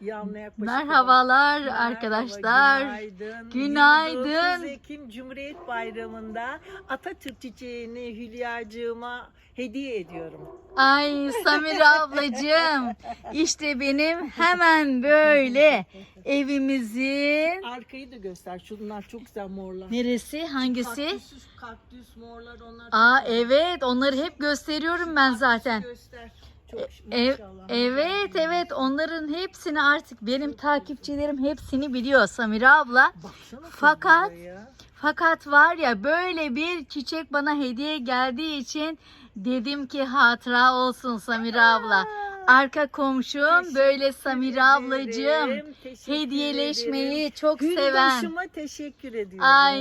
Yağmur'a yaklaşık Merhabalar Merhaba, arkadaşlar. Günaydın. Günaydın. 29 Ekim Cumhuriyet Bayramı'nda Atatürk çiçeğini Hülyacığıma hediye ediyorum. Ay Samira ablacığım. işte benim hemen böyle evimizin Arkayı da göster. Şunlar çok güzel morlar. neresi hangisi? Kaktüs, kaktüs morlar onlar. Aa çok güzel. evet onları hep gösteriyorum ben zaten. Göster. Çok Ev- maşallah. evet evet onların hepsini artık benim takipçilerim hepsini biliyor Samira abla. Baksana Fakat-. Fakat var ya böyle bir çiçek bana hediye geldiği için dedim ki hatıra olsun Samira abla. Arka komşum Teşekkür böyle Samira ablacığım teşekkür hediyeleşmeyi ederim. çok Gül seven. başıma teşekkür ediyorum. Ay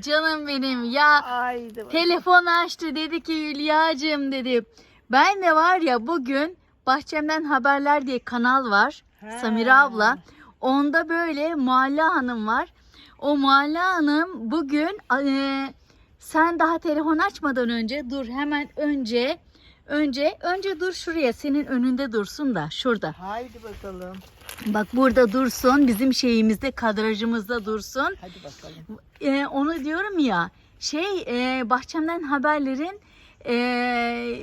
canım benim ya bakalım. telefon açtı dedi ki Hülya'cığım dedi. Ben de var ya bugün Bahçemden Haberler diye kanal var. Ha. Samira abla. Onda böyle Mualla Hanım var. O Mualla Hanım bugün e, sen daha telefon açmadan önce dur hemen önce önce önce dur şuraya senin önünde dursun da şurada. Haydi bakalım. Bak burada dursun bizim şeyimizde kadrajımızda dursun. Hadi bakalım. E, onu diyorum ya şey e, Bahçemden Haberler'in e,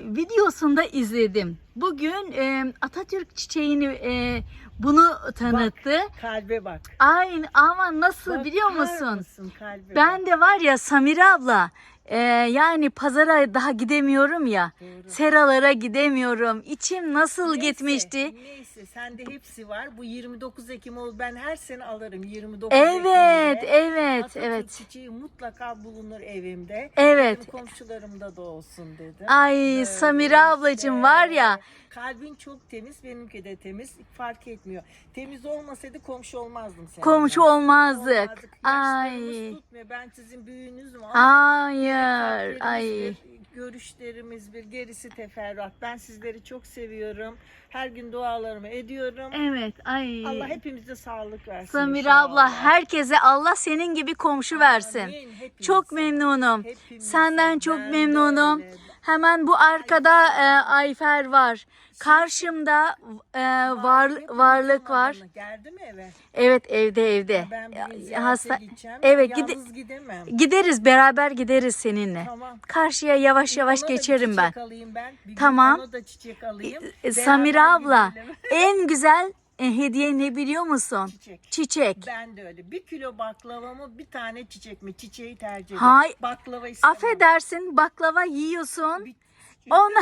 videosunda izledim. Bugün e, Atatürk çiçeğini e, bunu tanıttı. Kalbe bak. Aynı ama nasıl Bakar biliyor musun? mısın kalbe Ben bak. de var ya Samira abla e, yani pazara daha gidemiyorum ya. Doğru. Seralara gidemiyorum. İçim nasıl Neyse, gitmişti. Neyse sende hepsi var. Bu 29 Ekim ol. Ben her sene alırım 29 Evet, Ekim'de. evet, Atatürk evet. çiçeği mutlaka bulunur evimde. Evet. Benim komşularımda da olsun dedim. Ay Böyle Samira ablacığım var ya. Kalbin çok temiz, benimki de temiz. Fark etmiyor. Temiz olmasaydı komşu olmazdım seninle. Komşu olmazdık. Olmazdık. Ay. Tutmuyor. Ben sizin büyüğünüzüm ama Hayır. Ay. görüşlerimiz bir, gerisi teferruat. Ben sizleri çok seviyorum. Her gün dualarımı ediyorum. Evet. Ay. Allah hepimize sağlık versin. Samira inşallah. abla herkese Allah senin gibi komşu versin. Amin. Çok memnunum. Hepimize. Senden çok Ben de memnunum. öyle. Hemen bu arkada e, Ayfer var. Karşımda e, var varlık var. Geldi mi eve? Evet evde evde. Ben bir hasta- gideceğim. Evet, gide- Yalnız gidemem. Gideriz beraber gideriz seninle. Tamam. Karşıya yavaş yavaş Ona da bir geçerim ben. çiçek alayım ben. Bir gün Tamam. Ona da çiçek alayım. E, Beraber Samira abla gidelim. en güzel e, hediye ne biliyor musun? Çiçek. Çiçek. Ben de öyle. Bir kilo baklava mı bir tane çiçek mi? Çiçeği tercih ederim. Hay- Baklava istemem. Affedersin baklava yiyorsun. Bir- Ona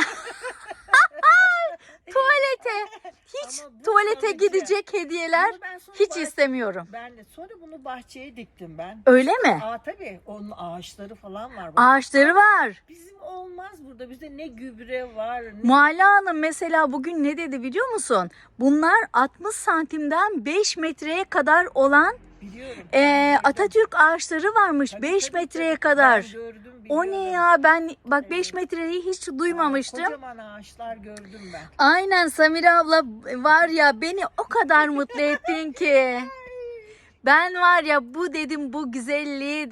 tuvalete hiç Ama bu tuvalete kalıcı. gidecek hediyeler Bunu ben sonra hiç bah- istemiyorum. Ben de sonra bunu bahçeye diktim ben. Öyle mi? Aa tabii onun ağaçları falan var. Bak, Ağaçları var. Bizim olmaz burada. Bizde ne gübre var. Ne... Mualla Hanım mesela bugün ne dedi biliyor musun? Bunlar 60 santimden 5 metreye kadar olan Biliyorum. Biliyorum. Atatürk ağaçları varmış. Tabii, 5 tabii, metreye tabii. kadar. Ben gördüm, O ne ya ben bak 5 metreyi hiç duymamıştım. Kocaman ağaçlar gördüm ben. Aynen Samira abla var ya beni o kadar mutlu ettin ki. Ben var ya bu dedim bu güzelliği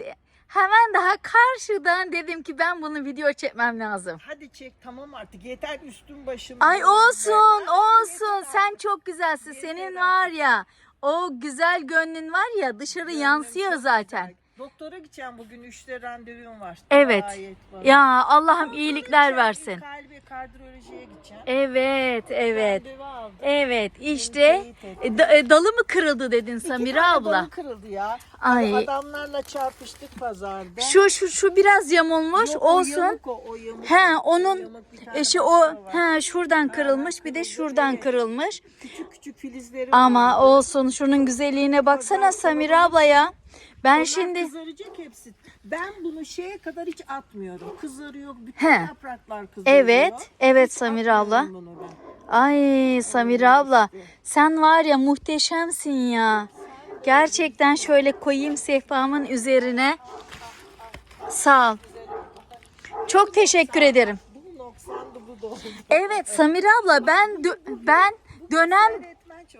hemen daha karşıdan dedim ki ben bunu video çekmem lazım. Hadi çek tamam artık yeter üstüm başım. Ay olsun Ay, olsun yeter sen çok güzelsin. Yeter Senin var ya o güzel gönlün var ya dışarı Gönlüm yansıyor zaten. güzel. Doktora gideceğim bugün. Üçte randevum var. Evet. Var. Ya Allah'ım iyilikler versin. Kalbi kardiyolojiye gideceğim. Evet evet. Randevu aldım. Evet işte e, da- e, dalı mı kırıldı dedin İki Samira tane abla? dalı kırıldı ya. Ay. Adamlarla çarpıştık pazarda. Şu şu şu biraz yamulmuş Yok, o olsun. yamuk o, o yamuk He o. onun Yamuk bir tane eşi o başka var. he şuradan kırılmış bir de şuradan kırılmış. Küçük küçük filizleri Ama vardı. olsun şunun güzelliğine baksana Samira abla ya. Ben Onlar şimdi kızaracak hepsi. Ben bunu şeye kadar hiç atmıyorum. Kızarıyor, bütün He. yapraklar kızarıyor. evet evet Hiç Samira abla. Ay Samira abla sen var ya muhteşemsin ya. Gerçekten şöyle koyayım sehpamın üzerine. Sağ ol. Çok teşekkür ederim. Evet Samira abla ben dö- ben dönem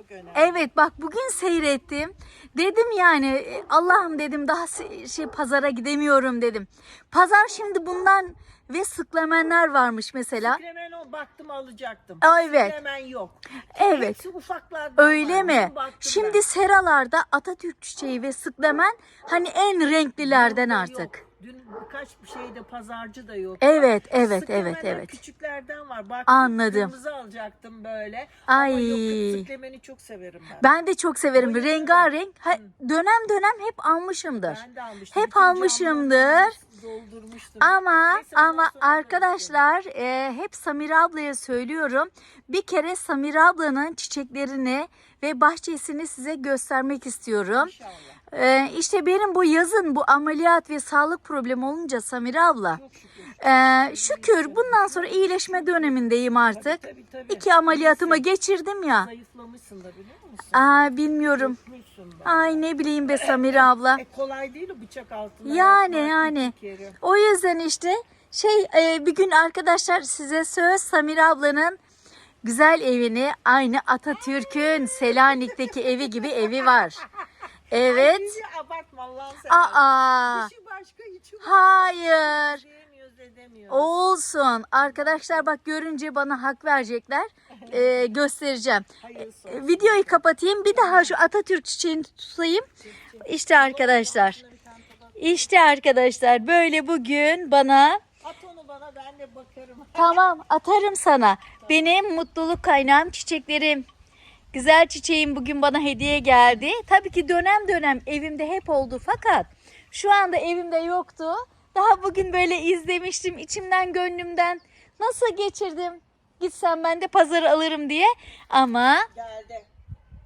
çok önemli. Evet bak bugün seyrettim. Dedim yani e, Allah'ım dedim daha şey pazara gidemiyorum dedim. Pazar şimdi bundan ve sıklamenler varmış mesela. Hemen o baktım alacaktım. Aa, evet. Hemen yok. Evet. Hepsi ufaklardan Öyle var. mi? Şimdi ben. seralarda Atatürk çiçeği ve sıklemen hani en renklilerden artık. yok. Dün birkaç bir şeyde pazarcı da yok. Evet, evet, evet, evet. Küçüklerden var. Baktım, Anladım. Kırmızı alacaktım böyle. Ay. Ama yok sıklemeni çok severim ben. Ben de çok severim. Bayılırım. Rengarenk. Ha, dönem dönem hep almışımdır. Ben de almıştım. Hep Bütün almışımdır. Doldurmuştum. Ama Neyse, ama arkadaşlar e, hep Samir ablaya söylüyorum. Bir kere Samir ablanın çiçeklerini ve bahçesini size göstermek istiyorum. İnşallah. E, işte benim bu yazın bu ameliyat ve sağlık problemi olunca Samir abla şükür. e, şükür bundan sonra iyileşme dönemindeyim artık. Tabii, tabii. İki ameliyatımı geçirdim ya. Zayıflamışsın da biliyor musun? Aa bilmiyorum. Ay ne bileyim be Samir abla. E, kolay değil o bıçak altında. Yani, yani. O yüzden işte şey e, bir gün arkadaşlar size söz Samir ablanın güzel evini aynı Atatürk'ün Selanik'teki evi gibi evi var. Evet. Ay, bizi abartma seversen. Aa. İşi başka içi başka. Hayır. Diyemiyoruz edemiyoruz. Olsun. Arkadaşlar bak görünce bana hak verecekler. E, göstereceğim. Hayırlısı E, olsun. videoyu kapatayım. Bir daha şu Atatürk çiçeğini tutayım. İşte arkadaşlar. İşte arkadaşlar böyle bugün bana At onu bana ben de bakarım. Tamam atarım sana. Benim mutluluk kaynağım çiçeklerim. Güzel çiçeğim bugün bana hediye geldi. Tabii ki dönem dönem evimde hep oldu fakat şu anda evimde yoktu. Daha bugün böyle izlemiştim içimden gönlümden. Nasıl geçirdim? Gitsem ben de pazarı alırım diye. Ama Geldi.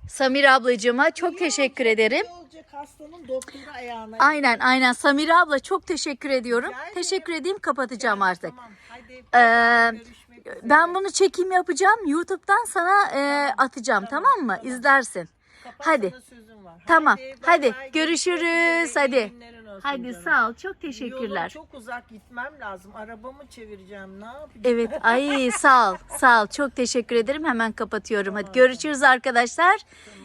Samir ablacığıma çok teşekkür ederim. İyi olacak hastanın doktoru ayağına. Aynen aynen Samir abla çok teşekkür ediyorum. Rica ederim. Teşekkür edeyim kapatacağım artık. Tamam hadi. Ee. Ben bunu çekim yapacağım. YouTube'dan sana e, atacağım tamam, mı? İzlersin. Kapatsana hadi. sözüm var. Tamam. bay Hadi, bay. görüşürüz. Üzere. İyi Hadi. Hadi canım. sağ ol. Çok Yolum teşekkürler. çok uzak gitmem lazım. Arabamı çevireceğim. Ne yapacağım? Evet. Ay sağ ol. Sağ ol. Çok teşekkür ederim. Hemen kapatıyorum. Hadi görüşürüz arkadaşlar.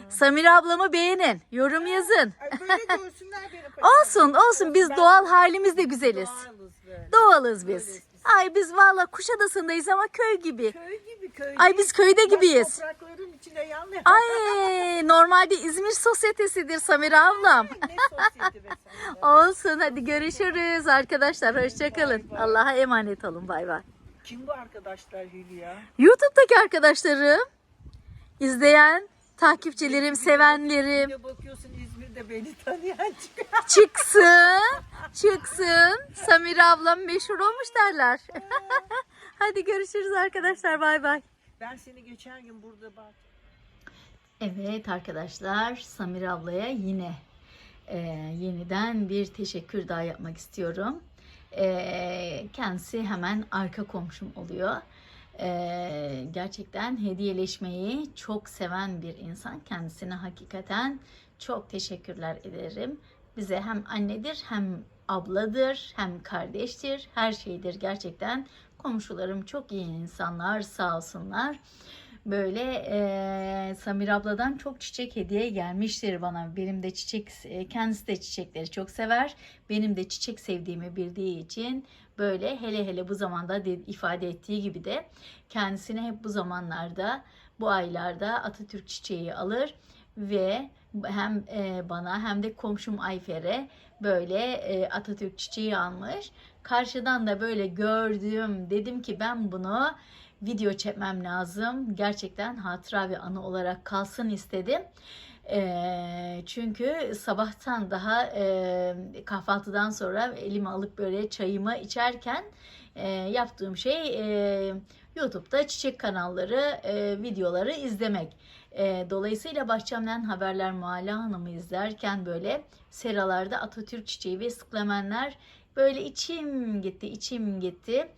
Samir ablamı beğenin. Yorum yazın. Ay böyle görsünler beni. Olsun olsun. Biz Ben- doğal halimizde güzeliz. Doğalız böyle. Doğalız biz. Ay biz valla Kuşadası'ndayız ama köy gibi. Köy gibi köy. Ay biz köyde gibiyiz. Toprakların içinde yanlış. Ay normalde İzmir sosyetesidir Samir ablam. Ne sosyeti be sana. Olsun hadi görüşürüz arkadaşlar. Hoşçakalın. Bay. Allah'a emanet olun. Bay bay. Kim bu arkadaşlar Hülya? YouTube'daki arkadaşlarım, izleyen, takipçilerim, sevenlerim bakıyorsun İzmir'de beni tanıyan çıkıyor. çıksın, çıksın. Samir ablam meşhur olmuş derler. hadi görüşürüz arkadaşlar. Bay bay. Ben seni geçen gün burada bak. Evet arkadaşlar Samir ablaya yine e, yeniden bir teşekkür daha yapmak istiyorum. E, kendisi hemen arka komşum oluyor. E, gerçekten hediyeleşmeyi çok seven bir insan. Kendisine hakikaten çok teşekkürler ederim. Bize hem annedir hem abladır hem kardeştir her şeydir gerçekten. Komşularım çok iyi insanlar sağ olsunlar. Böyle eee Samir abladan çok çiçek hediye gelmiştir bana. Benim de çiçek, e, kendisi de çiçekleri çok sever. Benim de çiçek sevdiğimi bildiği için böyle hele hele bu zamanda de, ifade ettiği gibi de kendisine hep bu zamanlarda, bu aylarda Atatürk çiçeği alır ve hem e, bana hem de komşum Ayfer'e böyle e, Atatürk çiçeği almış. Karşıdan da böyle gördüm. Dedim ki ben bunu video çekmem lazım. Gerçekten hatıra ve anı olarak kalsın istedim. Eee, çünkü sabahtan daha eee, kahvaltıdan sonra elime alıp böyle çayımı içerken eee, yaptığım şey eee, YouTube'da çiçek kanalları, eee, videoları izlemek. Eee, dolayısıyla Bahçemden Haberler Mahalle Hanım'ı izlerken böyle seralarda Atatürk çiçeği ve sıklamenler böyle içim gitti, içim gitti.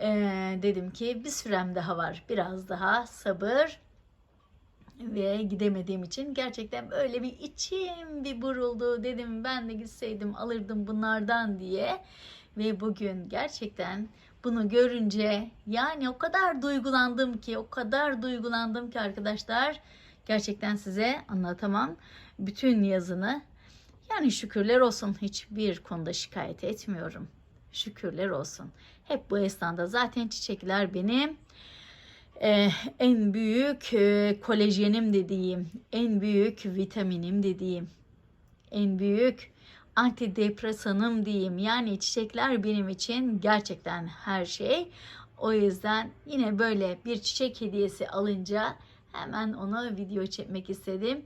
Ee, dedim ki bir sürem daha var. Biraz daha sabır ve gidemediğim için gerçekten böyle bir içim bir buruldu. Dedim ben de gitseydim alırdım bunlardan diye. Ve bugün gerçekten bunu görünce yani o kadar duygulandım ki o kadar duygulandım ki arkadaşlar Gerçekten size anlatamam bütün yazını. Yani şükürler olsun hiçbir konuda şikayet etmiyorum. Şükürler olsun. Hep bu esnada zaten çiçekler benim e, en büyük e, kolajenim dediğim, en büyük vitaminim dediğim, en büyük antidepresanım diyeyim. Yani çiçekler benim için gerçekten her şey. O yüzden yine böyle bir çiçek hediyesi alınca hemen ona video çekmek istedim.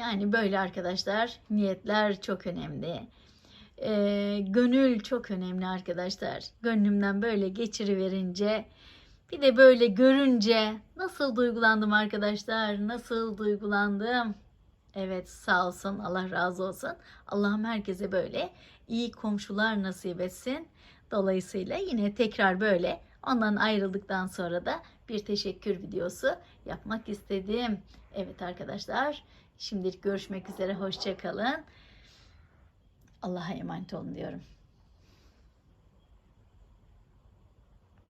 Yani böyle arkadaşlar niyetler çok önemli. Ee, gönül çok önemli arkadaşlar. Gönlümden böyle geçiriverince bir de böyle görünce nasıl duygulandım arkadaşlar? Nasıl duygulandım? Evet sağ olsun Allah razı olsun. Allah'ım herkese böyle iyi komşular nasip etsin. Dolayısıyla yine tekrar böyle ondan ayrıldıktan sonra da bir teşekkür videosu yapmak istedim. Evet arkadaşlar şimdilik görüşmek üzere hoşçakalın. Allah'a emanet olun diyorum.